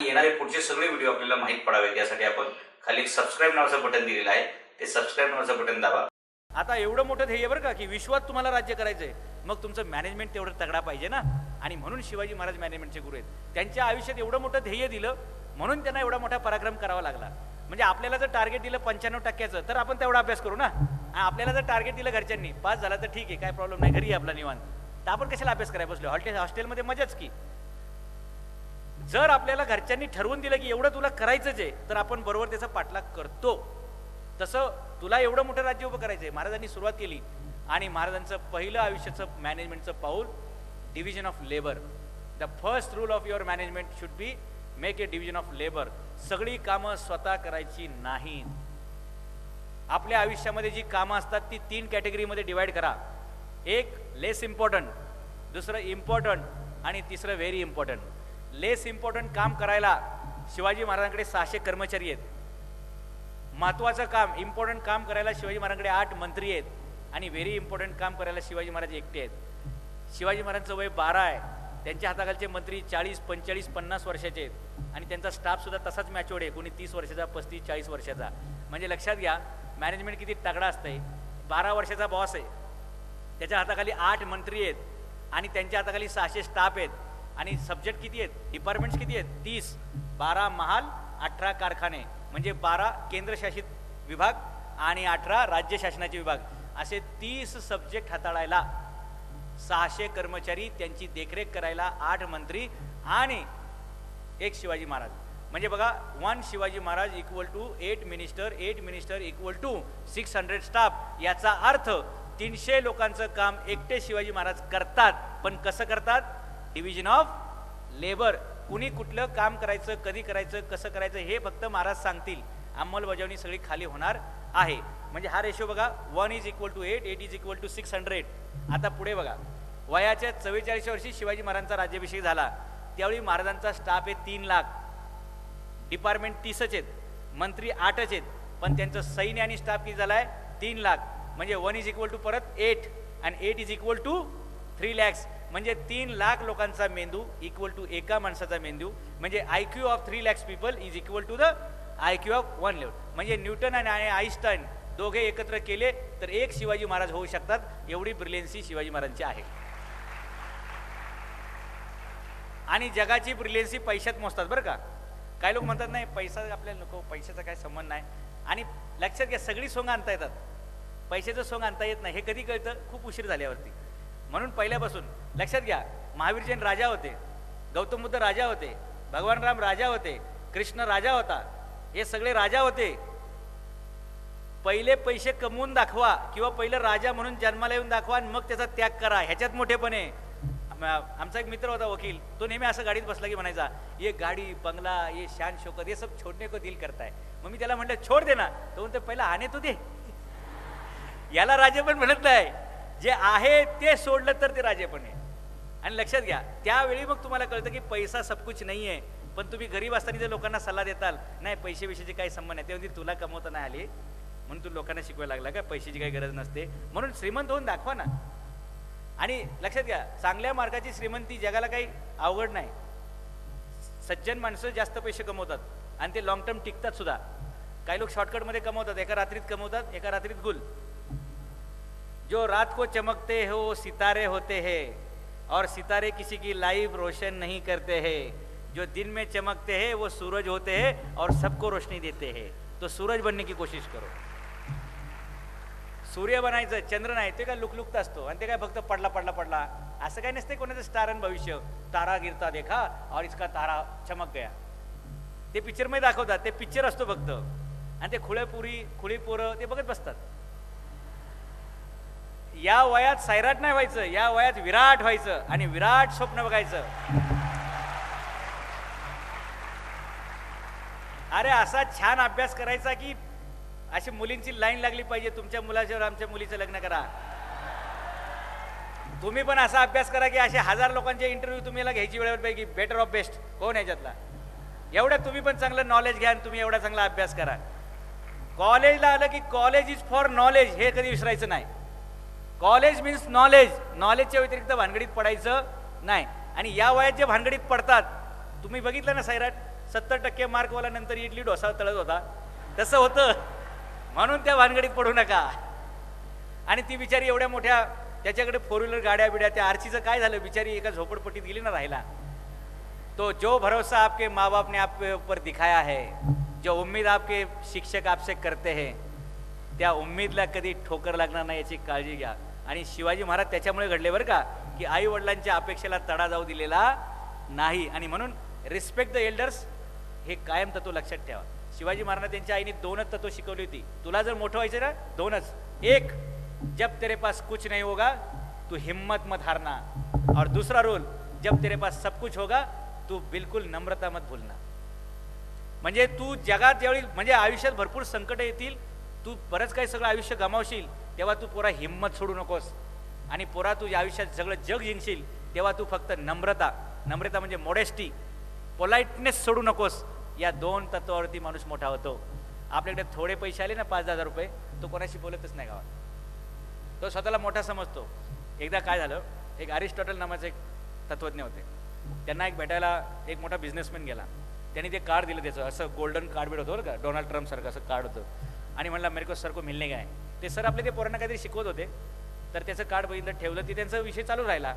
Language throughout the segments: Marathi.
येणारे पुढचे सगळे व्हिडिओ आपल्याला माहीत पडावेत. यासाठी आपण खाली एक सबस्क्राईब नावाचं बटन दिलेलं आहे. ते सबस्क्राईब नावाचं बटन दाबा. आता एवढं मोठं ध्येय बरं का की विश्वात तुम्हाला राज्य करायचंय मग तुमचं मॅनेजमेंट तेवढं तगडा पाहिजे ना? आणि म्हणून शिवाजी महाराज मॅनेजमेंटचे गुरु आहेत. त्यांच्या आयुष्यात एवढं मोठं ध्येय दिलं म्हणून त्यांना एवढा मोठा पराक्रम करावा लागला. म्हणजे आपल्याला जर टार्गेट दिलं पंच्याण्णव टक्क्याचं तर आपण तेवढा अभ्यास करू ना? आपल्याला जर टार्गेट दिलं घरच्यांनी पास झाला तर ठीक आहे काय प्रॉब्लेम नाही घरी आपला निवांत. तर आपण कशाला अभ्यास करायला बसलो हॉटेल हॉस्टेलमध्ये मजाच की. जर आपल्याला घरच्यांनी ठरवून दिलं की एवढं तुला करायचंच आहे तर आपण बरोबर त्याचा पाठलाग करतो. तसं तुला एवढं मोठं राज्य उभं करायचं आहे महाराजांनी सुरुवात केली आणि महाराजांचं पहिलं आयुष्याचं मॅनेजमेंटचं पाऊल division of labour the first rule of your management should be make a division of labour सगळी कामं स्वतः करायची नाही. आपल्या आयुष्यामध्ये जी कामं असतात ती तीन कॅटेगरीमध्ये डिवाईड करा. एक लेस इम्पॉर्टंट दुसरं इम्पॉर्टंट आणि तिसरं व्हेरी इम्पॉर्टंट लेस इम्पॉर्टंट काम करायला शिवाजी महाराजांकडे सहाशे कर्मचारी आहेत. महत्वाचं काम इम्पॉर्टंट काम करायला शिवाजी महाराजांकडे आठ मंत्री आहेत आणि व्हेरी इम्पॉर्टंट काम करायला शिवाजी महाराज एकटे आहेत. शिवाजी महाराजांचं वय बारा आहे. त्यांच्या हाताखालचे मंत्री चाळीस पंचेचाळीस पन्नास वर्षाचे आहेत. आणि त्यांचा स्टाफसुद्धा तसाच मॅच्युअर्ड आहे. कोणी तीस वर्षाचा पस्तीस चाळीस वर्षाचा. म्हणजे लक्षात घ्या मॅनेजमेंट किती तगडा असतंय. बारा वर्षाचा बॉस आहे. त्याच्या हाताखाली आठ मंत्री आहेत आणि त्यांच्या हाताखाली सहाशे स्टाफ आहेत. आणि सब्जेक्ट किती आहेत? डिपार्टमेंट्स किती आहेत? तीस. बारा महाल अठरा कारखाने. म्हणजे बारा केंद्रशासित विभाग आणि अठरा राज्य शासनाचे विभाग. असे तीस सब्जेक्ट हाताळायला सहाशे कर्मचारी त्यांची देखरेख करायला आठ मंत्री आणि एक शिवाजी महाराज. म्हणजे बघा one Shivaji Maharaj equal to eight minister eight minister equal to six hundred staff याचा अर्थ तीनशे लोकांचं काम एकटे शिवाजी महाराज करतात पण कसं करतात? डिव्हिजन ऑफ लेबर कुणी कुठलं काम करायचं कधी करायचं कसं करायचं हे फक्त महाराज सांगतील. अंमलबजावणी सगळी खाली होणार आहे. म्हणजे हा रेशो बघा one is equal to eight eight is equal to six hundred आता पुढे बघा. वयाच्या चव्वेचाळीस वर्षी शिवाजी महाराजांचा राज्याभिषेक झाला. त्यावेळी महाराजांचा स्टाफ आहे तीन लाख. डिपार्टमेंट तीसच आहेत. मंत्री आठच आहेत. पण त्यांचं सैन्य आणि स्टाफ किती झाला आहे तीन लाख. म्हणजे वन इज इक्वल टू परत एट आणि eight is equal to three lakhs म्हणजे तीन लाख लोकांचा मेंदू इक्वल टू एका माणसाचा मेंदू. म्हणजे I Q of three lakhs people is equal to the I Q of one level म्हणजे न्यूटन आणि आईन्स्टाईन दोघे एकत्र केले तर एक शिवाजी महाराज होऊ शकतात. एवढी ब्रिलियन्सी शिवाजी महाराजांची आहे. आणि जगाची ब्रिलियन्सी पैशात मोजतात बरं का. काही लोक म्हणतात नाही पैसा आपल्याला नको पैशाचा काय संबंध नाही. आणि लक्षात घ्या सगळी सोंग आणता येतात. पैशाचं सोंग आणता येत नाही. हे कधी कळतं? खूप उशीर झाल्यावरती. म्हणून पहिल्यापासून लक्षात घ्या महावीर जैन राजा होते गौतम बुद्ध राजा होते भगवान राम राजा होते कृष्ण राजा होता हे सगळे राजा होते. पहिले पैसे कमवून दाखवा किंवा पहिलं राजा म्हणून जन्माला येऊन दाखवा आणि मग त्याचा त्याग करा. ह्याच्यात मोठेपणे आमचा एक मित्र होता वकील तो नेहमी असं गाडीत बसला की म्हणायचा ये गाडी बंगला ये शान शोकत हे सब छोडणे को दिल करताय मग मी त्याला म्हटलं छोड दे ना. तो म्हणतो पहिला आणे तू दे. याला राजा पण म्हणत नाही. जे आहे ते सोडलं तर ते राजेपण आहे. आणि लक्षात घ्या त्यावेळी मग तुम्हाला कळतं की पैसा सबकुच नाही आहे पण तुम्ही गरीब असताना जर लोकांना सल्ला देताल नाही पैसेविषयीचे काही संबंध नाही. ते म्हणजे तुला कमवता नाही आली. म्हणून तू लोकांना शिकवायला लागला का पैशाची काही गरज नसते. म्हणून श्रीमंत होऊन दाखवा ना. आणि लक्षात घ्या चांगल्या मार्गाची श्रीमंती जगाला काही अवघड नाही. सज्जन माणसं जास्त पैसे कमवतात आणि ते लॉंग टर्म टिकतात सुद्धा. काही लोक शॉर्टकटमध्ये कमवतात एका रात्रीत कमवतात एका रात्रीत गुल. जो रात को चमकते हो, वो सितारे होते हैं। और सितारे किसी की लाइफ रोशन नहीं करते हैं। जो दिन में चमकते हैं, वो सूरज होते हैं और सबको रोशनी देते हैं। तो सूरज बनने की कोशिश करो। सूर्य बनायचं चंद्र नाही, ते काय लुकलुकत असतो आणि ते काय पडला पडला पडला। असं काही नसते कोणाचं स्टार आणि भविष्य। तारा गिरता देखा और इसका तारा चमक गया। ते पिक्चरमध्ये दाखवतात ते पिक्चर असतो फक्त आणि ते खुळेपुरी खुळी पोरं, ते बघत बसतात। या वयात सैराट नाही व्हायचं या वयात विराट व्हायचं आणि विराट स्वप्न बघायचं. अरे असा छान अभ्यास करायचा की अशी मुलींची लाईन लागली पाहिजे तुमच्या मुलाच्यावर आमच्या मुलीचं लग्न करा. तुम्ही पण असा अभ्यास करा की असे हजार लोकांचे इंटरव्ह्यू तुम्हाला घ्यायची वेळेवर पैकी बेटर ऑफ बेस्ट कोण याच्यातला? एवढ्या तुम्ही पण चांगलं नॉलेज घ्या आणि तुम्ही एवढा चांगला अभ्यास करा. कॉलेजला आलं की कॉलेज इज फॉर नॉलेज हे कधी विसरायचं नाही. College means knowledge. नॉलेजच्या व्यतिरिक्त भानगडीत पडायचं नाही. आणि या वयात जे भानगडीत पडतात तुम्ही बघितलं ना सैराट सत्तर टक्के मार्कवाला नंतर इडली डोसा तळत होता. तसं होतं. म्हणून त्या भानगडीत पडू नका. आणि ती बिचारी एवढ्या मोठ्या त्याच्याकडे फोर व्हीलर गाड्या बिड्या त्या आरचीचं काय झालं? बिचारी एका झोपडपट्टीत गेली ना राहिला तो जो भरोसा आपके माँ बाप ने आपके ऊपर दिखाया है जो उम्मीद आपके शिक्षक आपसे करते हैं त्या उम्मीदला कधी ठोकर लागणार नाही याची काळजी घ्या. आणि शिवाजी महाराज त्याच्यामुळे घडले बरं का की आई वडिलांच्या अपेक्षेला तडा जाऊ दिलेला नाही. आणि म्हणून रिस्पेक्ट द एल्डर्स हे कायम तत्व लक्षात ठेवा. शिवाजी महाराज त्यांच्या आईने दोनच तत्व शिकवली होती. तुला जर मोठं व्हायचं ना दोनच. एक जब तेरे पास कुछ नाही होगा तू हिम्मत मत हारना. और दूसरा रोल जब तेरे पास सब कुछ होगा तू बिलकुल नम्रता मत भूलना. म्हणजे तू जगात ज्यावेळी म्हणजे आयुष्यात भरपूर संकट येतील तू बरंच काही सगळं आयुष्य गमावशील तेव्हा तू पुरा हिंमत सोडू नकोस. आणि पुरा तू आयुष्यात सगळं जग जिंकशील तेव्हा तू फक्त नम्रता. नम्रता म्हणजे मोडेस्टी पोलाइटनेस सोडू नकोस. या दोन तत्वावरती माणूस मोठा होतो. आपल्याकडे थोडे पैसे आले ना पाच दहा हजार रुपये तो कोणाशी बोलतच नाही गावात. तो स्वतःला मोठा समजतो. एकदा काय झालं एक अरिस्टॉटल नावाचे एक तत्वज्ञ होते. त्यांना एक भेटायला एक मोठा बिझनेसमॅन गेला. त्यांनी ते कार्ड दिलं त्याचं. असं गोल्डन कार्ड भेट होतं बरं का डोनाल्ड ट्रम्प सारखं असं कार्ड होतं. आणि म्हणला मेरे को सर को मिलने काय? ते सर आपले ते पोरांना काहीतरी शिकवत होते. तर त्याचं कार्ड बघितलं ठेवलं. ते त्यांचा विषय चालू राहिला.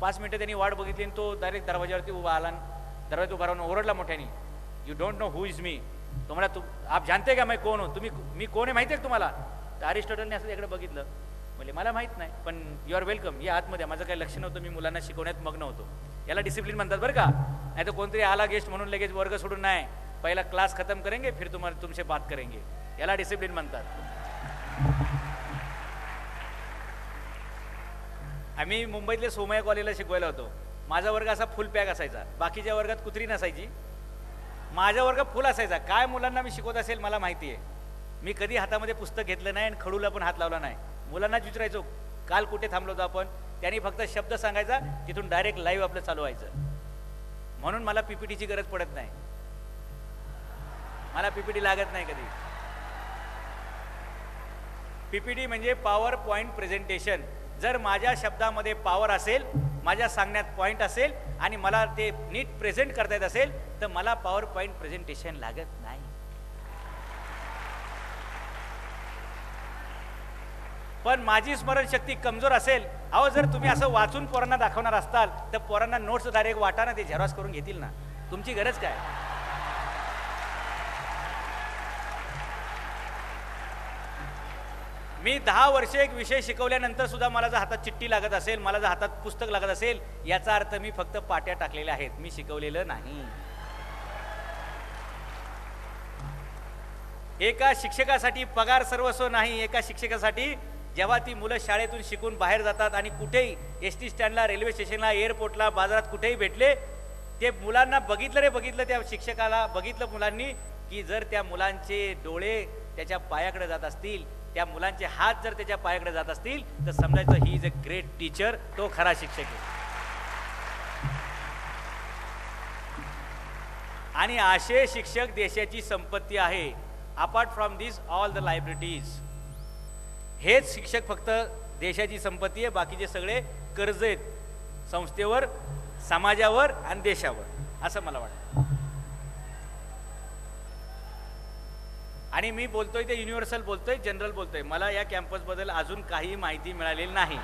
पाच मिनटं त्यांनी वाट बघितली आणि तो डायरेक्ट दरवाजावरती उभा आला आणि दरवाजा उभा राहून ओरडला मोठ्याने. You don't know who is मी तुम्हाला तू आप जानते का मी कोण हो? तुम्ही मी कोण आहे माहिती आहे का तुम्हाला? तर अरिस्टॉटलने असं त्याकडे बघितलं. म्हणजे मला माहीत नाही पण यू आर वेलकम या आतमध्ये माझं काही लक्ष नव्हतं. मी मुलांना शिकवण्यात मग्न होतो. याला डिसिप्लिन म्हणतात बरं का. नाही तर कोणतरी आला गेस्ट म्हणून लगेच वर्ग सोडून नाही पहिला क्लास खतम करेंगे फिर तुम्हाला तुमसे बात करेंगे. याला डिसिप्लिन म्हणतात. आम्ही मुंबईतले सोमया कॉलेजला शिकवायला होतो. माझा वर्ग असा फुल पॅक असायचा. बाकीच्या वर्गात कुत्री नसायची. माझ्या वर्ग फुल असायचा. काय मुलांना मी शिकवत असेल मला माहिती आहे मी कधी हातामध्ये पुस्तक घेतलं नाही आणि खडूला पण हात लावला नाही. मुलांनाच विचारायचो काल कुठे थांबलो होतो आपण? त्यांनी फक्त शब्द सांगायचा तिथून डायरेक्ट लाईव्ह आपलं चालू व्हायचं. म्हणून मला पीपीटीची गरज पडत नाही. मला पीपीटी लागत नाही कधी. पीपीटी म्हणजे पॉवर पॉईंट प्रेझेंटेशन. जर माझ्या शब्दामध्ये पॉवर असेल माझ्या सांगण्यात पॉईंट असेल आणि मला ते नीट प्रेझेंट करता येत असेल तर मला पॉवर पॉईंट प्रेझेंटेशन लागत नाही. पण माझी स्मरणशक्ती कमजोर असेल. अहो जर तुम्ही असं वाचून पोरांना दाखवणार असताल तर पोरांना नोट्स डायरेक्ट वाटाना ते झेरॉक्स करून घेतील ना. तुमची गरज काय? मी दहा वर्ष एक विषय शिकवल्यानंतर सुद्धा मला जर हातात चिठ्ठी लागत असेल मला जर हातात पुस्तक लागत असेल याचा अर्थ मी फक्त पाट्या टाकलेल्या आहेत. मी शिकवलेलं नाही. एका शिक्षकासाठी पगार सर्वस्व नाही एका शिक्षकासाठी जेव्हा ती मुलं शाळेतून शिकून बाहेर जातात आणि कुठेही एस टी स्टँडला रेल्वे स्टेशनला एअरपोर्टला बाजारात कुठेही भेटले ते मुलांना बघितलं रे बघितलं त्या शिक्षकाला बघितलं मुलांनी की जर त्या मुलांचे डोळे त्याच्या पायाकडे जात असतील त्या मुलांचे हात जर त्याच्या पायाकडे जात असतील तर समजायचं he is a great teacher तो खरा शिक्षक आहे. आणि असे शिक्षक देशाची संपत्ती आहे. Apart from this all the liabilities हेच शिक्षक फक्त देशाची संपत्ती आहे बाकीचे सगळे कर्ज आहेत. संस्थेवर समाजावर आणि देशावर. असं मला वाटतं. आणि मी बोलतोय ते युनिव्हर्सल बोलतोय जनरल बोलतोय. मला या कॅम्पसबद्दल अजून काही माहिती मिळालेली नाही.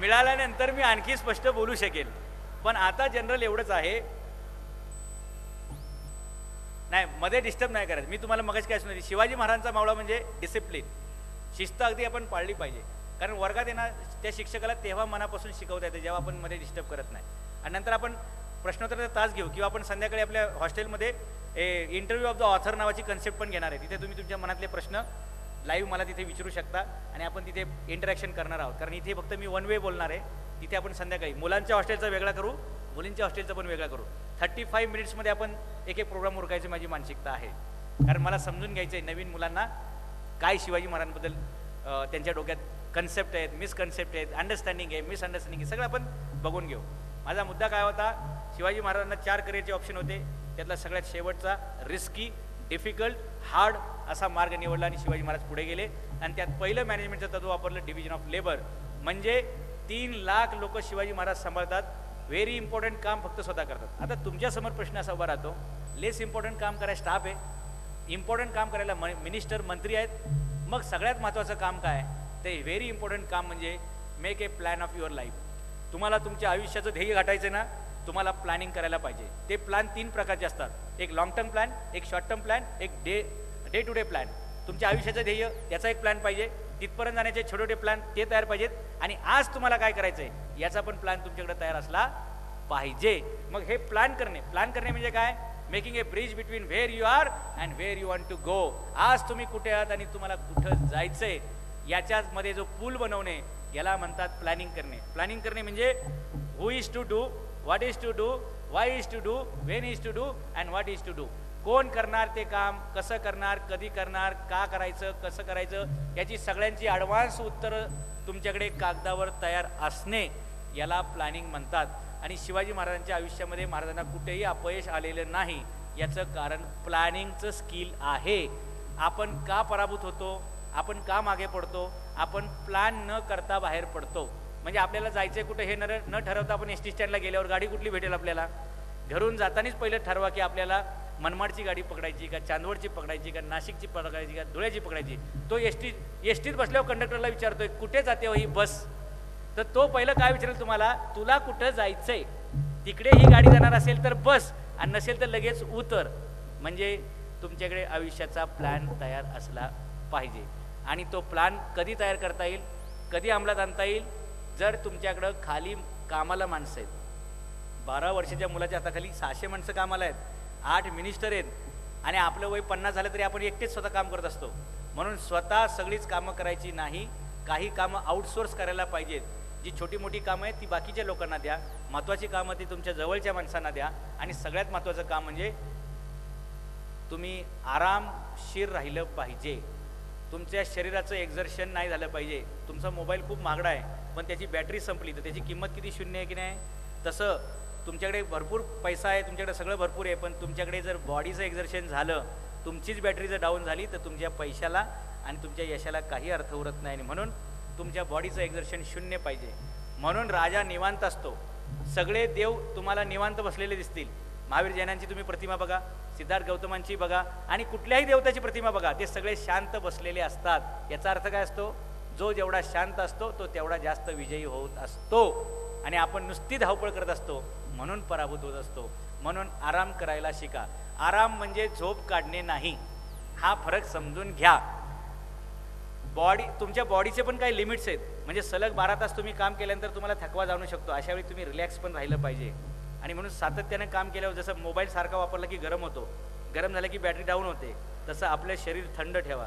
मिळाल्यानंतर मी आणखी स्पष्ट बोलू शकेल. पण आता जनरल एवढंच आहे. नाही मध्ये डिस्टर्ब नाही करायचं मी तुम्हाला मगच काय सांगितलं शिवाजी महाराजांचा मावळा म्हणजे डिसिप्लिन शिस्त अगदी आपण पाळली पाहिजे. कारण वर्गात येणार त्या शिक्षकाला तेव्हा मनापासून शिकवता येते जेव्हा आपण मध्ये डिस्टर्ब करत नाही. आणि नंतर आपण प्रश्नोत्तराचा तास घेऊ किंवा आपण संध्याकाळी आपल्या हॉस्टेलमध्ये इंटरव्ह्यू ऑफ द ऑथर नावाची कन्सेप्ट पण घेणार आहे. तिथे तुम्ही तुमच्या मनातले प्रश्न लाईव्ह मला तिथे विचारू शकता आणि आपण तिथे इंटरॅक्शन करणार आहोत. कारण इथे फक्त मी वन वे बोलणार आहे. तिथे आपण संध्याकाळी मुलांच्या हॉस्टेलचा वेगळा करू मुलींच्या हॉस्टेलचा पण वेगळा करू. थर्टी फाईव्ह मिनिट्समध्ये आपण एक एक प्रोग्राम उरकायची माझी मानसिकता आहे. कारण मला समजून घ्यायचं आहे नवीन मुलांना काय शिवाजी महाराजांबद्दल त्यांच्या डोक्यात कन्सेप्ट आहेत मिसकन्सेप्ट आहेत अंडरस्टँडिंग आहे मिसअंडरस्टँडिंग आहे सगळं आपण बघून घेऊ. माझा मुद्दा काय होता शिवाजी महाराजांना चार करिअरचे ऑप्शन होते. त्यातला सगळ्यात शेवटचा रिस्की डिफिकल्ट हार्ड असा मार्ग निवडला आणि शिवाजी महाराज पुढे गेले. आणि त्यात पहिलं मॅनेजमेंटचं तत्व वापरलं डिव्हिजन ऑफ लेबर म्हणजे तीन लाख लोक शिवाजी महाराज सांभाळतात. व्हेरी इम्पॉर्टंट काम फक्त स्वतः करतात. आता तुमच्यासमोर प्रश्न असा उभा राहतो. लेस इम्पॉर्टंट काम करायला स्टाफ आहे. इम्पॉर्टंट काम करायला म मिनिस्टर मंत्री आहेत. मग सगळ्यात महत्त्वाचं काम काय? ते व्हेरी इम्पॉर्टंट काम म्हणजे make a plan of your life तुम्हाला तुमच्या आयुष्याचं ध्येय गाठायचं ना? तुम्हाला प्लॅनिंग करायला पाहिजे. ते प्लॅन तीन प्रकारचे असतात. एक लॉंग टर्म प्लॅन एक शॉर्ट टर्म प्लॅन एक day day to day plan तुमच्या आयुष्याचं ध्येय त्याचा एक प्लॅन पाहिजे. तिथपर्यंत जाण्याचे छोटे छोटे प्लॅन ते तयार पाहिजेत. आणि आज तुम्हाला काय करायचं आहे याचा पण प्लॅन तुमच्याकडे तयार असला पाहिजे. मग हे प्लॅन करणे प्लॅन करणे म्हणजे काय? Making a bridge between where you are and where you want to go आज तुम्ही कुठे आहात आणि तुम्हाला कुठं जायचंय आहे मध्ये जो पूल बनवणे याला म्हणतात प्लॅनिंग करणे. प्लॅनिंग करणे म्हणजे who is to do what is to do why is to do when is to do and what is to do कोण करणार ते काम कसं करणार कधी करणार का करायचं कसं करायचं याची सगळ्यांची ॲडव्हान्स उत्तरं तुमच्याकडे कागदावर तयार असणे याला प्लॅनिंग म्हणतात. आणि शिवाजी महाराजांच्या आयुष्यामध्ये महाराजांना कुठेही अपयश आलेलं नाही याचं कारण प्लॅनिंगचं स्किल आहे. आपण का पराभूत होतो? आपण का मागे पडतो? आपण प्लॅन न करता बाहेर पडतो. म्हणजे आपल्याला जायचं कुठं हे न न ठरवता आपण एस टी स्टँडला गेल्यावर गाडी कुठली भेटेल आपल्याला? घरून जातानाच पहिलं ठरवा की आपल्याला मनमाडची गाडी पकडायची का चांदवडची पकडायची का नाशिकची पकडायची का धुळ्याची पकडायची? तो एस टी एस टीत बसल्यावर कंडक्टरला विचारतोय कुठे जाते हो ही बस? तर तो पहिलं काय विचारेल तुम्हाला? तुला कुठं जायचंय? तिकडे ही गाडी जाणार असेल तर बस आणि नसेल तर लगेच उतर. म्हणजे तुमच्याकडे आयुष्याचा प्लॅन तयार असला पाहिजे. आणि तो प्लॅन कधी तयार करता येईल? कधी अंमलात आणता येईल? जर तुमच्याकडं खाली कामाला माणसं आहेत बारा वर्षाच्या मुलाच्या हाताखाली सहाशे माणसं कामाला आहेत आठ मिनिस्टर आहेत आणि आपलं वय पन्नास झालं तरी आपण एकटेच स्वतः काम करत असतो. म्हणून स्वतः सगळीच कामं करायची नाही काही कामं आउटसोर्स करायला पाहिजेत. जी छोटी मोठी कामं आहेत ती बाकीच्या लोकांना द्या महत्त्वाची कामं ती तुमच्या जवळच्या माणसांना द्या आणि सगळ्यात महत्त्वाचं काम म्हणजे तुम्ही आरामशीर राहिलं पाहिजे. तुमच्या शरीराचं एक्झर्शन नाही झालं पाहिजे. तुमचा मोबाईल खूप महागडा आहे पण त्याची बॅटरी संपली तर त्याची किंमत किती शून्य आहे की नाही? तसं तुमच्याकडे भरपूर पैसा आहे तुमच्याकडे सगळं भरपूर आहे पण तुमच्याकडे जर बॉडीचं एक्झर्शन झालं तुमचीच बॅटरी जर डाऊन झाली तर तुमच्या पैशाला आणि तुमच्या यशाला काही अर्थ उरत नाही. आणि म्हणून तुमच्या बॉडीचं एक्झर्शन शून्य पाहिजे. म्हणून राजा निवांत असतो. सगळे देव तुम्हाला निवांत बसलेले दिसतील. महावीर जैनांची तुम्ही प्रतिमा बघा सिद्धार्थ गौतमांची बघा आणि कुठल्याही देवताची प्रतिमा बघा ते सगळे शांत बसलेले असतात. याचा अर्थ काय असतो? जो जेवढा शांत असतो तो तेवढा जास्त विजयी होत असतो. आणि आपण नुसती धावपळ करत असतो म्हणून पराभूत होत असतो. म्हणून आराम करायला शिका. आराम म्हणजे झोप काढणे नाही. हा फरक समजून घ्या. बॉडी तुमच्या बॉडीचे पण काही लिमिट्स आहेत. म्हणजे सलग बारा तास तुम्ही काम केल्यानंतर तुम्हाला थकवा जाणू शकतो. अशावेळी तुम्ही रिलॅक्स पण राहिलं पाहिजे. आणि म्हणून सातत्याने काम केल्यावर जसं मोबाईल सारखा वापरला की गरम होतो गरम झालं की बॅटरी डाऊन होते तसं आपलं शरीर थंड ठेवा.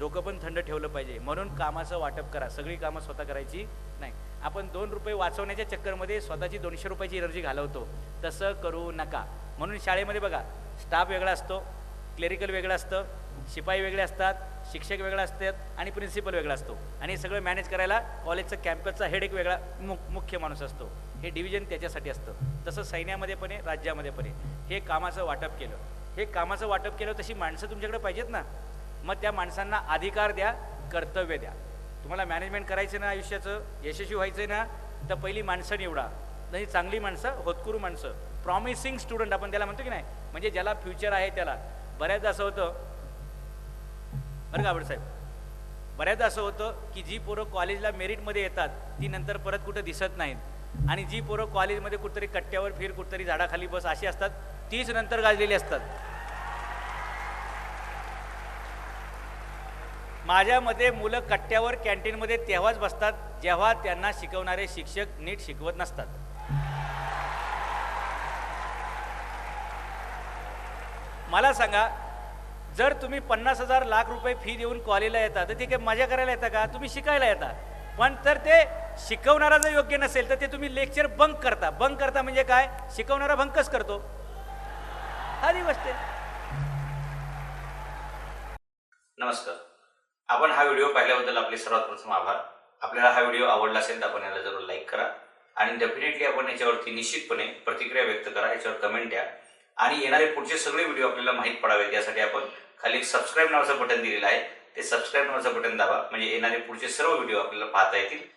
डोकं पण थंड ठेवलं पाहिजे. म्हणून कामाचं वाटप करा. सगळी कामं स्वतः करायची नाही. आपण दोन रुपये वाचवण्याच्या चक्करमध्ये स्वतःची दोनशे रुपयाची एनर्जी घालवतो. तसं करू नका. म्हणून शाळेमध्ये बघा स्टाफ वेगळा असतो क्लेरिकल वेगळं असतं शिपाई वेगळे असतात शिक्षक वेगळा असतात आणि प्रिन्सिपल वेगळा असतो. आणि सगळं मॅनेज करायला कॉलेजचं कॅम्पसचा हेड एक वेगळा मुख्य माणूस असतो. हे डिव्हिजन त्याच्यासाठी असतं. तसं सैन्यामध्ये पण आहे राज्यामध्ये पण आहे. हे कामाचं वाटप केलं. हे कामाचं वाटप केलं तशी माणसं तुमच्याकडे पाहिजेत ना? मग त्या माणसांना अधिकार द्या कर्तव्य द्या. तुम्हाला मॅनेजमेंट करायचं ना आयुष्याचं यशस्वी व्हायचं ना तर पहिली माणसं निवडा. नाही चांगली माणसं होतकुरू माणसं. प्रॉमिसिंग स्टुडंट आपण त्याला म्हणतो की नाही? म्हणजे ज्याला फ्युचर आहे त्याला. बऱ्याचदा असं होतं बरं का साहेब बऱ्याचदा असं होतं की जी पोरं कॉलेजला मेरिटमध्ये येतात ती नंतर परत कुठं दिसत नाहीत. आणि जी पोरं कॉलेजमध्ये कुठतरी कट्ट्यावर फिर कुठतरी झाडाखाली बस अशी असतात तीच नंतर गाजलेली असतात. माझ्या मते मुलं कट्ट्यावर कॅन्टीनमध्ये तेव्हाच बसतात जेव्हा त्यांना शिकवणारे शिक्षक नीट शिकवत नसतात. मला सांगा जर तुम्ही पन्नास हजार लाख रुपये फी देऊन कॉलेजला येता तर ते काय मजा करायला येता का? तुम्ही शिकायला येता. पण तर ते शिकवणारा जर योग्य नसेल तर ते तुम्ही लेक्चर बंक करता. बंक करता म्हणजे काय? शिकवणारा भंकच करतो. साधी गोष्ट. नमस्कार. आपण हा व्हिडिओ पाहिल्याबद्दल आपले सर्वात प्रथम आभार. आपल्याला हा व्हिडिओ आवडला असेल तर आपण याला जरूर लाईक करा. आणि डेफिनेटली आपण याच्यावरती निश्चितपणे प्रतिक्रिया व्यक्त करा. याच्यावर कमेंट द्या. आणि येणारे पुढचे सगळे व्हिडिओ आपल्याला माहीत पडावेत. यासाठी आपण खाली सबस्क्राईब नावाचं बटन दिलेलं आहे. ते सबस्क्राईब नावाचं बटन दाबा. म्हणजे येणारे पुढचे सर्व व्हिडिओ आपल्याला पाहता येतील.